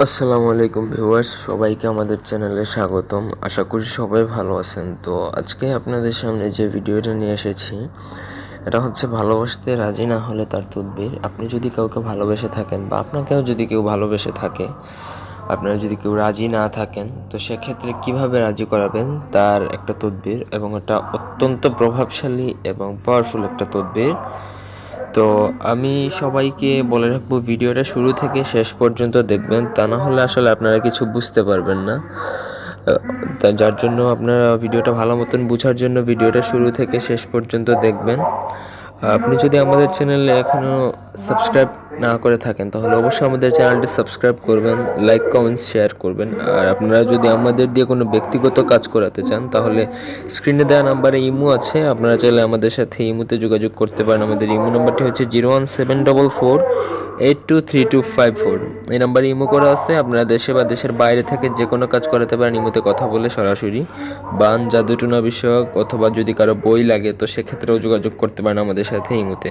আসসালামু আলাইকুম ভিউয়ার্স, সবাইকে আমাদের চ্যানেলে স্বাগতম। আশা করি সবাই ভালো আছেন। তো আজকে আপনাদের সামনে যে ভিডিওটা নিয়ে এসেছি, এটা হচ্ছে ভালোবাসতে রাজি না হলে তার তদবির। আপনি যদি কাউকে ভালোবেসে থাকেন বা আপনাকেও যদি কেউ ভালোবেসে থাকে, আপনারা যদি কেউ রাজি না থাকেন, তো সেক্ষেত্রে কীভাবে রাজি করাবেন তার একটা তদবির এবং এটা অত্যন্ত প্রভাবশালী এবং পাওয়ারফুল একটা তদবির। তো আমি সবাইকে বলে রাখব, ভিডিওটা শুরু থেকে শেষ পর্যন্ত দেখবেন। তা না হলে আসলে আপনারা কিছু বুঝতে পারবেন না। যার জন্য আপনারা ভিডিওটা ভালো মতন বোঝার জন্য ভিডিওটা শুরু থেকে শেষ পর্যন্ত দেখবেন। আপনি যদি আমাদের চ্যানেলে এখনও সাবস্ক্রাইব না করে থাকেন, তাহলে অবশ্যই আমাদের চ্যানেলটি সাবস্ক্রাইব করবেন, লাইক কমেন্টস শেয়ার করবেন। আর আপনারা যদি আমাদের দিয়ে কোনো ব্যক্তিগত কাজ করাতে চান, তাহলে স্ক্রিনে দেওয়া নাম্বারে ইমো আছে, আপনারা চাইলে আমাদের সাথে ইমোতে যোগাযোগ করতে পারেন। আমাদের ইমো নাম্বারটি হচ্ছে zero one seven double four eight two three two five four. এই নাম্বারে ইমো করা আছে, আপনারা দেশে বা দেশের বাইরে থেকে যে কোনো কাজ করাতে পারেন, ইমোতে কথা বলে সরাসরি। বান জাদুটুনা বিষয়ক অথবা যদি কারও বই লাগে, তো সেক্ষেত্রেও যোগাযোগ করতে পারেন আমাদের সাথে ইমোতে।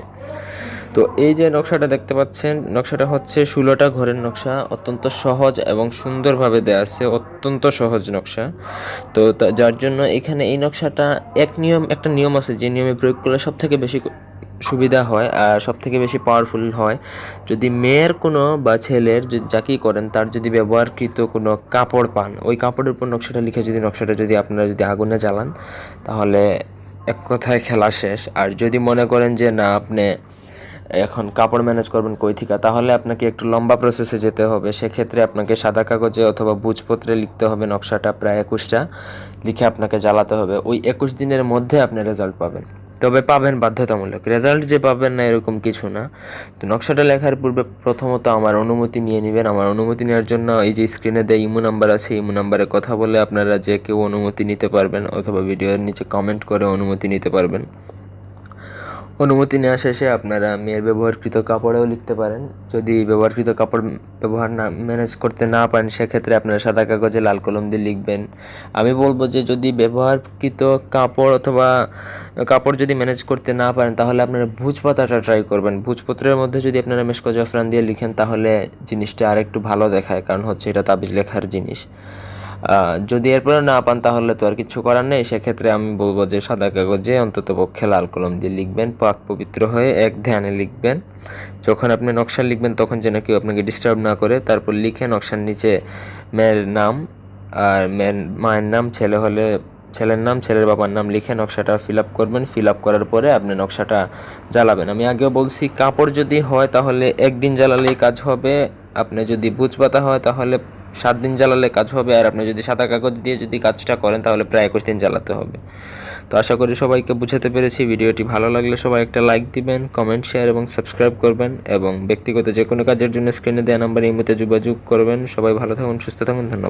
তো এই যে নকশাটা দেখতে পাচ্ছেন, নকশাটা হচ্ছে ষোলোটা ঘরের নকশা, অত্যন্ত সহজ এবং সুন্দরভাবে দেওয়া আছে, অত্যন্ত সহজ নকশা। তো যার জন্য এখানে এই নকশাটা এক নিয়ম, একটা নিয়ম আছে যে নিয়মে প্রয়োগ করলে সব থেকে বেশি সুবিধা হয় আর সব থেকে বেশি পাওয়ারফুল হয়। যদি মেয়ের কোনো বা ছেলের যদি যাকেই করেন, তার যদি ব্যবহারকৃত কোনো কাপড় পান, ওই কাপড়ের উপর নকশাটা লিখে যদি নকশাটা যদি আপনারা যদি আগুনে জ্বালান, তাহলে এক কথায় খেলা শেষ। আর যদি মনে করেন যে না, আপনি এখন কাপড় ম্যানেজ করবেন কই থেকে? তাহলে আপনাকে একটু লম্বা প্রসেসে যেতে হবে। সেক্ষেত্রে আপনাকে সাদা কাগজে অথবা বুঝপত্রে লিখতে হবে নকশাটা, প্রায় একুশটা। লিখে আপনাকে জ্বালাতে হবে। ওই একুশ দিনের মধ্যে আপনি রেজাল্ট পাবেন। তবে পাবেন বাধ্যতামূলক। রেজাল্ট যে পাবেন না এরকম কিছু না। তো নকশাটা লেখার পূর্বে প্রথমত আমার অনুমতি নিয়ে নেবেন। আমার অনুমতি নেওয়ার জন্য এই যে স্ক্রিনে দেয় ইমো নাম্বার আছে ইমো নাম্বারে কথা বলে আপনারা যে কেউ অনুমতি নিতে পারবেন অথবা ভিডিওর নিচে কমেন্ট করে অনুমতি নিতে পারবেন। অনুমতি নেওয়া শেষে আপনারা মেয়ের ব্যবহারকৃত কাপড়েও লিখতে পারেন। যদি ব্যবহারকৃত কাপড় ব্যবহার না, ম্যানেজ করতে না পারেন, সেক্ষেত্রে আপনারা সাদা কাগজে লাল কলম দিয়ে লিখবেন। আমি বলব যে যদি ব্যবহারকৃত কাপড় অথবা কাপড় যদি ম্যানেজ করতে না পারেন, তাহলে আপনারা ভুজপাতাটা ট্রাই করবেন। ভুজপত্রের মধ্যে যদি আপনারা মেশকো জাফরান দিয়ে লিখেন, তাহলে জিনিসটা আরেকটু ভালো দেখায়, কারণ হচ্ছে এটা তাবিজ লেখার জিনিস। যদি এরপরে না পান তাহলে তো আর কিছু করার নেই। সেক্ষেত্রে আমি বলব যে সাদা কাগজে অন্তত পক্ষে লাল কলম দিয়ে লিখবেন, পাক পবিত্র হয়ে এক ধ্যানে লিখবেন। যখন আপনি নকশা লিখবেন, তখন যেন কেউ আপনাকে ডিস্টার্ব না করে। তারপর লিখে নকশার নিচে মেয়ের নাম আর মেয়ের মায়ের নাম, ছেলে হলে ছেলের নাম, ছেলের বাবার নাম লিখে নকশাটা ফিল আপ করবেন। ফিল আপ করার পরে আপনি নকশাটা জ্বালাবেন। আমি আগেও বলছি, কাপড় যদি হয় তাহলে একদিন জ্বালালেই কাজ হবে। আপনি যদি বুঝ পাতা হয় তাহলে সাত দিন জ্বালালে কাজ হবে, আর আপনি যদি সাদা কাগজ দিয়ে যদি কাজটা করেন, তাহলে প্রায় একুশ দিন জ্বালাতে হবে। তো আশা করি সবাইকে বুঝাতে পেরেছি, ভিডিওটি ভালো লাগলে সবাই একটা লাইক দিবেন কমেন্ট শেয়ার এবং সাবস্ক্রাইব করবেন এবং ব্যক্তিগত যে কোনো কাজের জন্য স্ক্রিনে দেওয়া নাম্বার এই মুহূর্তে যোগাযোগ করবেন। সবাই ভালো থাকুন, সুস্থ থাকুন, ধন্যবাদ।